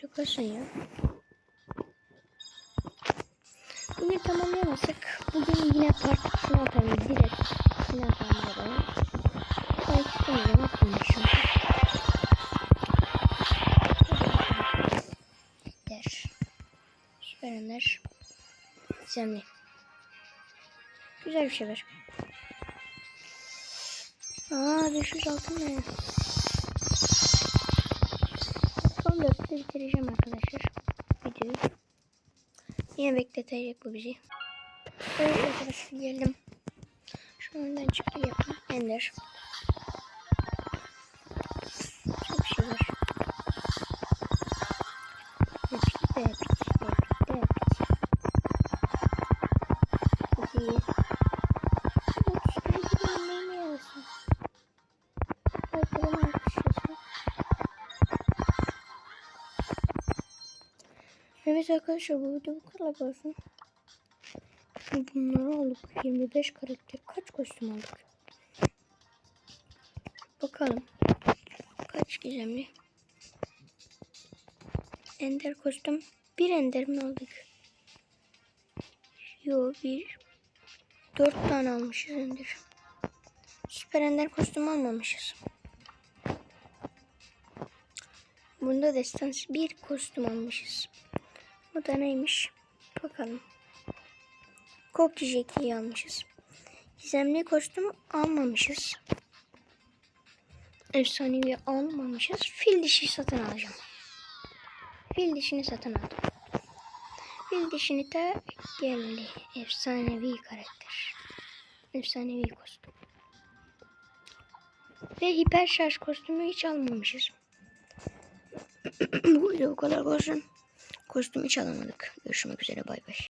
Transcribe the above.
Şakasın ya. Bugün tamamlayamazsak bugün yine part 2'sini atalım. Direkt ikisini atalım bakalım. Belki sonra atmayayım çünkü. Der. Süper Ender. Gizemli. Güzel bir şey var. Aa 500 altın ne? Yine bekletecek bu bizi. Evet arkadaşlar geldim. Şu önden çıktı yapın. Ender. Çok şey var. Epic epic. Epic epic. İyi. Evet arkadaşlar bu video bu kadar olsun. Bunları aldık. 25 karakter. Kaç kostüm aldık? Bakalım. Kaç gizemli? Ender kostüm. Bir ender mi aldık? Yo bir. Dört tane almışız ender. Süper ender kostüm almamışız. Bunda destans bir kostüm almışız. Bu da neymiş? Bakalım. Kop cücekliği almışız. Gizemli kostüm almamışız. Efsanevi almamışız. Fil dişi satın alacağım. Fil dişini satın aldım. Fil dişini de geldi. Efsanevi karakter. Efsanevi kostüm. Ve hiper şarj kostümü hiç almamışız. Bu bu kadar olsun. Kostüm hiç alamadık. Görüşmek üzere bay bay.